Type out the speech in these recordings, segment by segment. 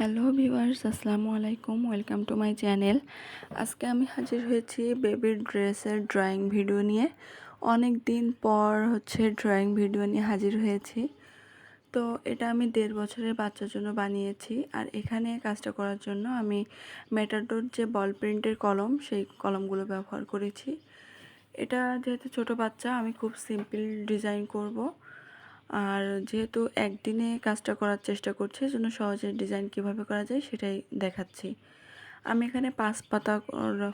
Hello viewers, আসসালামু আলাইকুম, welcome to my channel. আজকে আমি হাজির হয়েছি বেবির ড্রেসের ড্রয়িং ভিডিও নিয়ে। অনেক দিন পর হচ্ছে ড্রয়িং ভিডিও নিয়ে হাজির হয়েছি। তো এটা আমি দেড় বছরের বাচ্চার জন্য বানিয়েছি আর এখানে কাজটা করার জন্য আমি মেটাডোর যে বল প্রিন্টের কলম, সেই কলমগুলো ব্যবহার করেছি। এটা যেহেতু ছোট বাচ্চা, আমি খুব সিম্পল ডিজাইন করব। আর যেহেতু একদিনে কাজটা করার চেষ্টা করছি জন্য সহজে ডিজাইন কীভাবে করা যায় সেটাই দেখাচ্ছি। আমি এখানে পাঁচ পাতা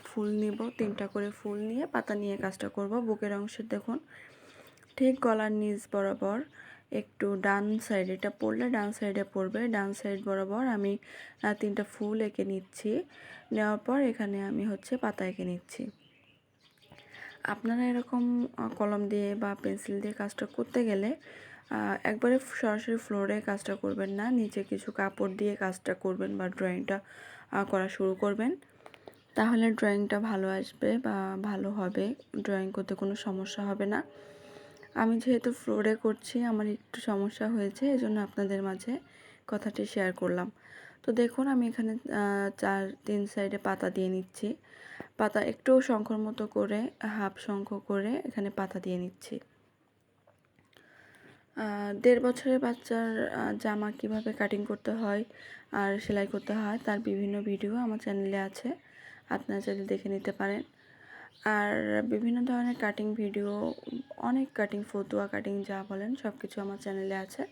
ফুল নিব, তিনটা করে ফুল নিয়ে পাতা নিয়ে কাজটা করব। বুকের অংশের দেখুন, ঠিক গলার নিচ বরাবর একটু ডান সাইড এটা পড়লে ডান সাইডে পড়বে। ডান সাইড বরাবর আমি তিনটা ফুল এঁকে নিচ্ছি। নেওয়ার পর এখানে আমি হচ্ছে পাতা এঁকে নিচ্ছি। আপনারা এরকম কলম দিয়ে বা পেন্সিল দিয়ে কাজটা করতে গেলে একবারে সরাসরি ফ্লোরে কাজটা করবেন না, নিচে কিছু কাপড় দিয়ে কাজটা করবেন বা ড্রয়িংটা করা শুরু করবেন। তাহলে ড্রয়িংটা ভালো আসবে বা ভালো হবে। ড্রয়িং করতে কোনো সমস্যা হবে না। আমি যেহেতু ফ্লোরে করছি, আমার একটু সমস্যা হয়েছে, এজন্য আপনাদের মাঝে কথাটি শেয়ার করলাম। তো দেখুন, আমি এখানে চার, তিন সাইডে পাতা দিয়ে নিচ্ছি। পাতা একটু শঙ্খর মতো করে হাফ শঙ্খ করে এখানে পাতা দিয়ে নিচ্ছি। দেড় বছরের বাচ্চার জামা কীভাবে কাটিং করতে হয় আর সেলাই করতে হয় তার বিভিন্ন ভিডিও আমার চ্যানেলে আছে, আপনারা যদি দেখে নিতে পারেন। আর বিভিন্ন ধরনের কাটিং ভিডিও অনেক কাটিং ফতুয়া কাটিং যা বলেন সব কিছু আমার চ্যানেলে আছে,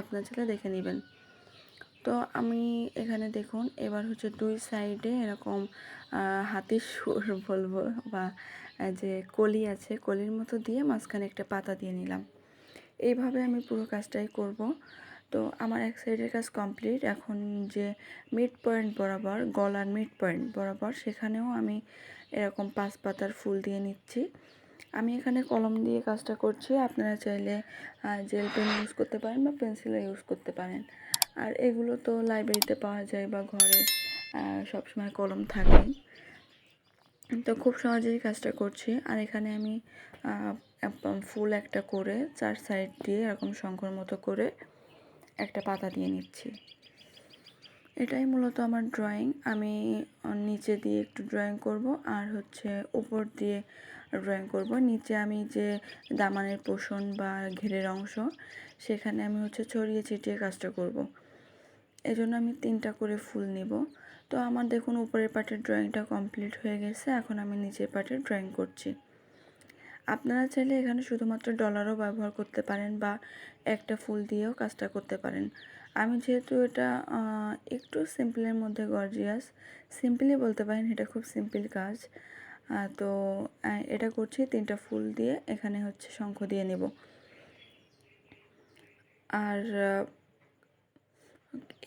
আপনার চাইলে দেখে নেবেন। তো আমি এখানে দেখুন, এবার হচ্ছে দুই সাইডে এরকম হাতির সুর বলব বা যে কলি আছে, কলির মতো দিয়ে মাঝখানে একটা পাতা দিয়ে নিলাম। এইভাবে আমি পুরো কাজটাই করব। তো আমার এক সাইডের কাজ কমপ্লিট। এখন যে মিড পয়েন্ট বরাবর, গলার মিড পয়েন্ট বরাবর, সেখানেও আমি এরকম পাঁচ পাতার ফুল দিয়ে নিচ্ছি। আমি এখানে কলম দিয়ে কাজটা করছি। আপনারা চাইলে জেল পেন ইউজ করতে পারেন বা পেন্সিলও ইউজ করতে পারেন। আর এগুলো তো লাইব্রেরিতে পাওয়া যায় বা ঘরে সবসময় কলম থাকে তো খুব সহজেই কাজটা করছি। আর এখানে আমি ফুল একটা করে চার সাইড দিয়ে এরকম শঙ্কর মতো করে একটা পাতা দিয়ে নিচ্ছি। এটাই মূলত আমার ড্রয়িং। আমি নিচে দিয়ে একটু ড্রয়িং করব আর হচ্ছে উপর দিয়ে ড্রয়িং করব। নিচে আমি যে দামানের পোষণ বা ঘেরের অংশ, সেখানে আমি হচ্ছে ছড়িয়ে ছিটিয়ে কাজটা করব। এজন্য আমি তিনটা করে ফুল নিব। তো আমার দেখুন, উপরের পার্টের ড্রয়িংটা কমপ্লিট হয়ে গেছে। এখন আমি নিচের পার্টের ড্রয়িং করছি। আপনারা চাইলে এখানে শুধুমাত্র ডলারও ব্যবহার করতে পারেন বা একটা ফুল দিয়েও কাজটা করতে পারেন। আমি যেহেতু এটা একটু সিম্পলের মধ্যে গর্জিয়াস, সিম্পলি বলতে পারেন এটা খুব সিম্পল কাজ। তো এটা করছি, তিনটা ফুল দিয়ে এখানে হচ্ছে শঙ্খ দিয়ে নেব। আর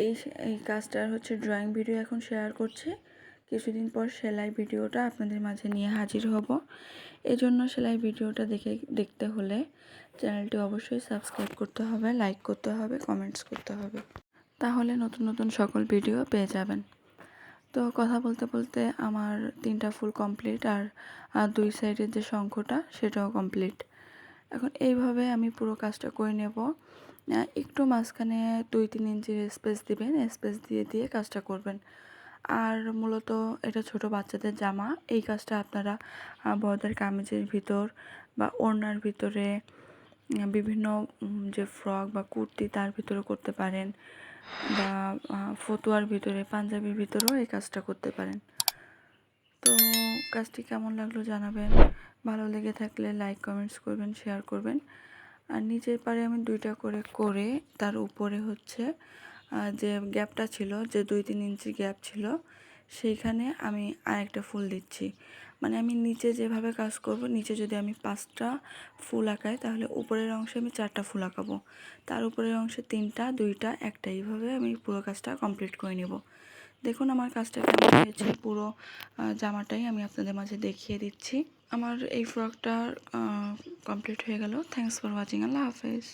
এই এই কাজটার হচ্ছে ড্রয়িং ভিডিও এখন শেয়ার করছি। কিছুদিন পর সেলাই ভিডিওটা আপনাদের মাঝে নিয়ে হাজির হব। এই জন্য সেলাই ভিডিওটা দেখে, দেখতে হলে চ্যানেলটি অবশ্যই সাবস্ক্রাইব করতে হবে, লাইক করতে হবে, কমেন্টস করতে হবে। তাহলে নতুন নতুন সকল ভিডিও পেয়ে যাবেন। তো কথা বলতে বলতে আমার তিনটা ফুল কমপ্লিট আর দুই সাইডের যে শঙ্খটা সেটাও কমপ্লিট। এখন এইভাবে আমি পুরো কাজটা করে নেব। একটু মাঝখানে দুই, তিন ইঞ্চির স্পেস দিবেন স্পেস দিয়ে দিয়ে কাজটা করবেন। আর মূলত এটা ছোট বাচ্চাদের জামা। এই কাজটা আপনারা বড়দের কামিজের ভিতর বা ওড়নার ভিতরে বিভিন্ন যে ফ্রক বা কুর্তি তার ভিতরে করতে পারেন বা ফতুয়ার ভিতরে, পাঞ্জাবির ভিতরেও এই কাজটা করতে পারেন। তো কাজটি কেমন লাগল জানাবেন। ভালো লেগে থাকলে লাইক, কমেন্টস করবেন, শেয়ার করবেন। আর নিচের পারে আমি দুইটা করে করে তার উপরে হচ্ছে যে গ্যাপটা ছিল, যে দুই তিন ইঞ্চি গ্যাপ ছিল, সেইখানে আমি আরেকটা ফুল দিচ্ছি। মানে আমি নিচে যেভাবে কাজ করব, নিচে যদি আমি পাঁচটা ফুল আঁকাই, তাহলে উপরের অংশে আমি চারটা ফুল আঁকাবো। তার উপরের অংশে তিনটা, দুইটা, একটা, এইভাবে আমি পুরো কাজটা কমপ্লিট করে নেব। দেখুন, আমার কাজটা কেমন হয়েছে, পুরো জামাটাই আমি আপনাদের মাঝে দেখিয়ে দিচ্ছি। আমার এই ফ্রকটা কমপ্লিট হয়ে গেল। থ্যাংকস ফর ওয়াচিং আল্লাহ হাফেজ।